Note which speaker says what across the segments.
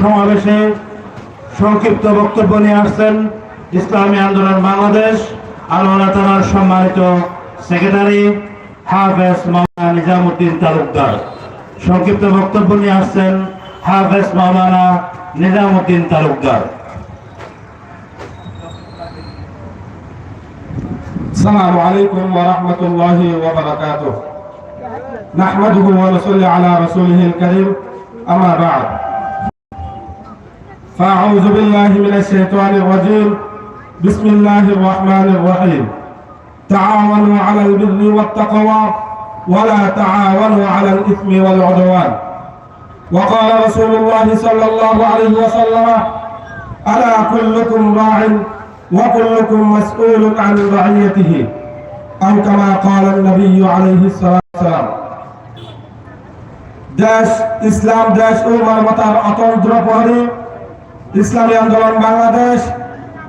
Speaker 1: সমাবেশে সংক্ষিপ্ত বক্তব্য নিয়ে আসছেন ইসলামী আন্দোলন বাংলাদেশ আলোচনা থানার সম্মানিত সেক্রেটারি হাফেজ মাওলানা নিজামুদ্দিন তালুকদার সংক্ষিপ্ত বক্তব্য নিয়ে আসছেন হাফেজ মাওলানা নিজামুদ্দিন তালুকদার
Speaker 2: السلام عليكم ورحمة الله وبركاته نحمده ونصلي على رسوله الكريم أما بعد فأعوذ بالله من الشيطان الرجيم بسم الله الرحمن الرحيم تعاونوا على البر والتقوى ولا تعاونوا على الإثم والعدوان وقال رسول الله صلى الله عليه وسلم ألا كلكم راع وكلكم مسؤول عن رعيته أو كما قال النبي عليه الصلاة والسلام দেশ ইসলাম দেশ ও মানবতার অতন্ত্র প্রহরী ইসলামী আন্দোলন বাংলাদেশ,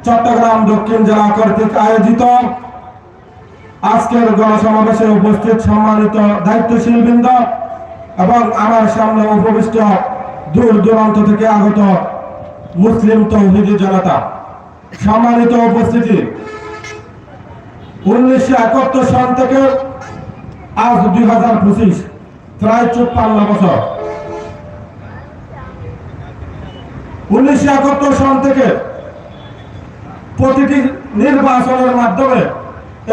Speaker 2: চট্টগ্রাম দক্ষিণ জেলা কর্তৃক আয়োজিত। আজকের গণসমাবেশে উপস্থিত সম্মানিত দায়িত্বশীল বৃন্দ এবং আমার সামনে উপবিষ্ট দূর দূরান্ত থেকে আগত মুসলিম তৌহিদি জনতা। সম্মানিত উপস্থিতি, উনিশশো একাত্তর সাল থেকে আজ দুই হাজার পঁচিশ, প্রায় চুপ্পান্ন বছর। উনিশশো একাত্তর সাল থেকে প্রতিটি নির্বাচনের মাধ্যমে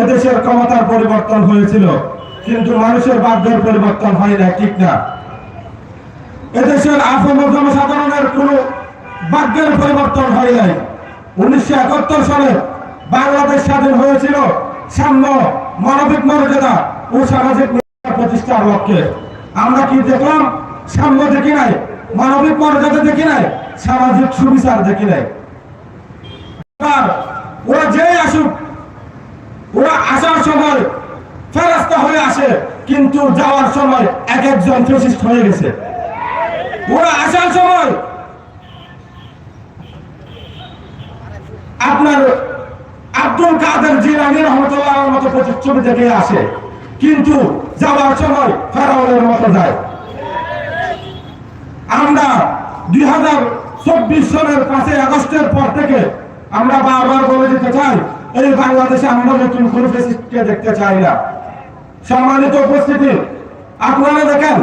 Speaker 2: এদেশের ক্ষমতার পরিবর্তন হয়েছিল, কিন্তু মানুষের ভাগ্যের পরিবর্তন হয় না ঠিক না। এদেশের আফম জনসাধারণের কোনো ভাগ্যের পরিবর্তন হয় নাই। উনিশশো একাত্তর সালে বাংলাদেশ স্বাধীন হয়েছিল সাম্য, মানবিক মর্যাদা ও সামাজিক প্রতিষ্ঠার লক্ষ্যে। আমরা কি দেখলাম? সাম্য দেখি নাই, মানবিক মর্যাদা দেখি নাই সামাজিক সুবিচার দেখি নাই। ওরা যে আসুক, ওরা আসার সময় ফেরাস্তা হয়ে আসে, কিন্তু যাওয়ার সময় এক একজন ফেসিস্ট হয়ে গেছে। ওরা আসার সময় আপনার আব্দুল কাদের জিলানি রহমতুল্লাহর মতো প্রতিচ্ছবি দেখে আসে, কিন্তু যাওয়ার সময় ফেরাউনের মতো যায়। আমরা দুই হাজার চব্বিশ সনের পাঁচই আগস্টের পর থেকে আমরা বারবার বলে দিতে চাই, এই বাংলাদেশে আমরা নতুন কোন ফেসিস্টকে দেখতে চাই না। সম্মানিত উপস্থিতি, আপনারা দেখেন,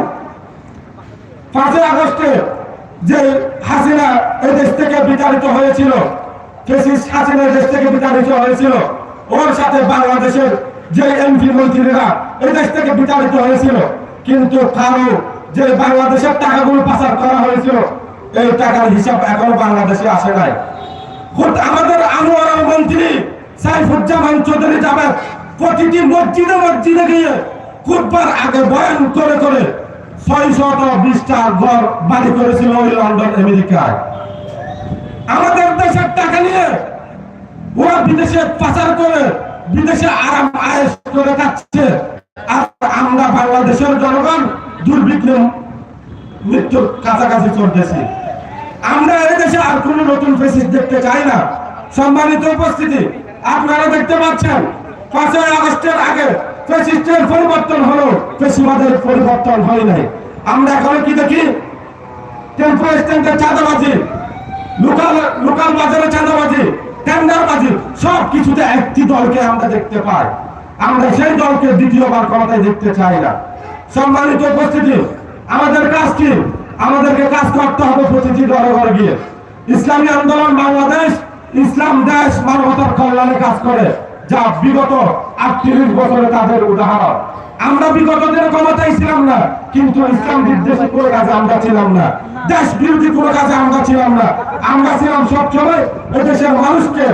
Speaker 2: পাঁচই আগস্টে যে হাসিনা এই দেশ থেকে বিতাড়িত হয়েছিল হাসিনা দেশ থেকে বিতাড়িত হয়েছিল, ওর সাথে বাংলাদেশের যে এমপি মন্ত্রীরা এই দেশ থেকে বিতাড়িত হয়েছিল, কিন্তু কারও যে বাংলাদেশের টাকাগুলো পাচার করা হয়েছিল এই টাকার হিসাব এখনও বাংলাদেশে আসে নাই। আমাদের আনোয়ার মন্ত্রী সাইফুজ্জামান চৌধুরী যাবেন। প্রতিটি মসজিদে মসজিদে গিয়ে খুববার আগে বয়ান করে করে লন্ডন আমাদের দেশের টাকা নিয়ে ওরা বিদেশে পাচার করে, বিদেশে আরাম আর আমরা বাংলাদেশের জনগণ দুর্ভিক্ষে মৃত্যুর কাছাকাছি চলতেছি। আমরা এই আর কোন নতুন ফেসিস দেখতে চাই না। সম্মানিত উপস্থিতি, আপনারা দেখতে পাচ্ছেন, পাঁচই আগস্টের আগে ফেসিস্টের পরিবর্তন হলো, ফেসিবাদের পরিবর্তন হয় নাই। আমরা এখন কি দেখি? টেম্পো স্ট্যান্ডের চাঁদাবাজি, লোকাল লোকাল বাজারে চাঁদাবাজি, টেন্ডারবাজি সব কিছুতে একটি দলকে আমরা দেখতে পাই। আমরা সেই দলকে দ্বিতীয়বার ক্ষমতায় দেখতে চাই না। সম্মানিত উপস্থিতি, আমাদের কাজ কি? আমাদেরকে কাজ করতে হবে প্রতিটি ঘরে ঘরে গিয়ে। ইসলামী আন্দোলন বাংলাদেশ, ইসলাম দেশ মানবতার কল্যাণে কাজ করে। যা বিগত আটত্রিশ বছরে তাদের উদাহরণ। আমরা বিগত দিনে ক্ষমতায় ছিলাম না, কিন্তু ইসলাম বিদ্বেষী কোনো কাজে আমরা ছিলাম না। দেশ বিরোধী কোনো কাজে আমরা ছিলাম না। আমরা ছিলাম সবসময় এদেশের মানুষকে।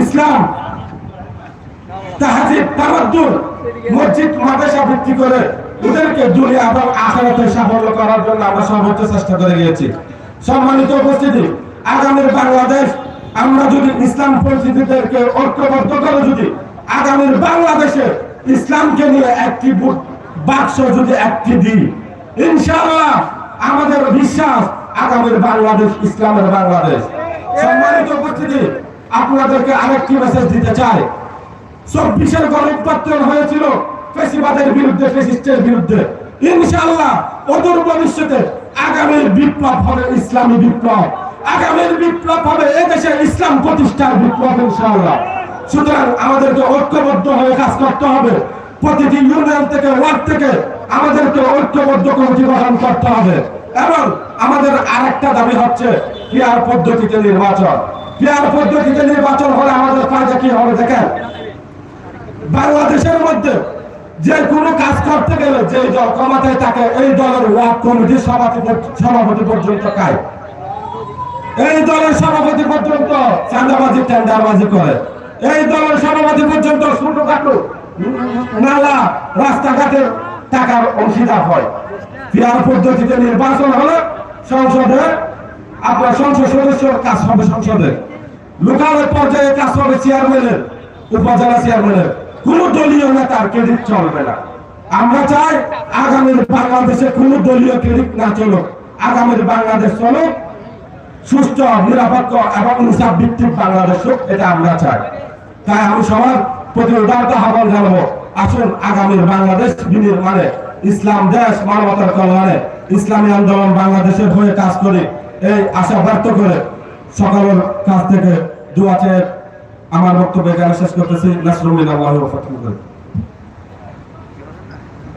Speaker 2: ইসলাম, তাহাজিব, তামাদ্দুন, মসজিদ, মাদ্রাসা ভিত্তি করে ওদেরকে দুনিয়া এবং আখেরাতে সাফল্য করার জন্য আমরা সর্বোচ্চ চেষ্টা করে গিয়েছি। সম্মানিত উপস্থিতি, আগামীর বাংলাদেশ, আমরা যদি ইসলাম পরিস্থিতিদেরকে ঐক্যবদ্ধ করে যদি আগামীর বাংলাদেশে ইসলামকে নিয়ে একটি বাক্স যদি একটি দিই, ইনশাআল্লাহ আমাদের বিশ্বাস আগামীর বাংলাদেশ, ইসলামের বাংলাদেশ। সম্মানিত উপস্থিতি, আপনাদেরকে আরেকটি মেসেজ দিতে চাই। চব্বিশের গণপত্তন হয়েছিল ফেসিবাদের বিরুদ্ধে, ফেসিস্টের বিরুদ্ধে। ইনশাআল্লাহ, অদূর ভবিষ্যতে আগামী বিপ্লব হবে ইসলামী বিপ্লব। আগামীর বিপ্লব হবে এদেশে ইসলাম প্রতিষ্ঠার বিপ্লব, ইনশাআল্লাহ। সুতরাং আমাদেরকে ঐক্যবদ্ধ হয়ে কাজ করতে হবে। প্রতিটি ইউনিয়ন থেকে, ওয়ার্ড থেকে আমাদেরকে ঐক্যবদ্ধ কমিটি গঠন করতে হবে। এবং আমাদের আরেকটা দাবি হচ্ছে পিয়ার পদ্ধতিতে নির্বাচন। পিয়ার পদ্ধতিতে নির্বাচন হলে আমাদের ফায়দা কি হবে দেখেন? বাংলাদেশের মধ্যে যে কোনো কাজ করতে গেলে যে দল ক্ষমতায় থাকে, এই দলের ওয়ার্ড কমিটির সভাপতি সভাপতি পর্যন্ত কায়। এই দলের সভাপতি পর্যন্ত চাঁদাবাজি, টেন্ডারবাজি করে। এই দলের সভাপতি পর্যন্ত ছোটখাটো নালা, রাস্তাঘাটে টাকার অংশীদার হয়। পিয়ার পদ্ধতিতে নির্বাচন হলে সংসদে, আপনার সংসদ সদস্যর কাজ হবে সংসদে। লোকাল পর্যায়ে কাজ হবে চেয়ারম্যানের উপজেলা চেয়ারম্যানের কোন দলীয় নেতার ক্রেডিট চলবে না। আমরা চাই আগামীর বাংলাদেশে কোন দলীয় ক্রেডিট না চলুক। আগামীর বাংলাদেশ চলুক, সুস্থ, নিরাপত্ত এবং ইনসাফ ভিত্তিক বাংলাদেশ হোক, এটা আমরা চাই। তাই আমি সবার প্রতি উদারতা আহ্বান জানাব, আসুন আগামীর বাংলাদেশ বিনির্মাণে, ইসলাম, দেশ, মানবতার কল্যাণে, ইসলামী আন্দোলন বাংলাদেশের হয়ে কাজ করে। এই আশা ব্যক্ত করে সকলের কাছ থেকে দু চেয়ে আমার বক্তব্য এখানে শেষ করতেছি। নাসরুল্লাহ ফতুল্লাহ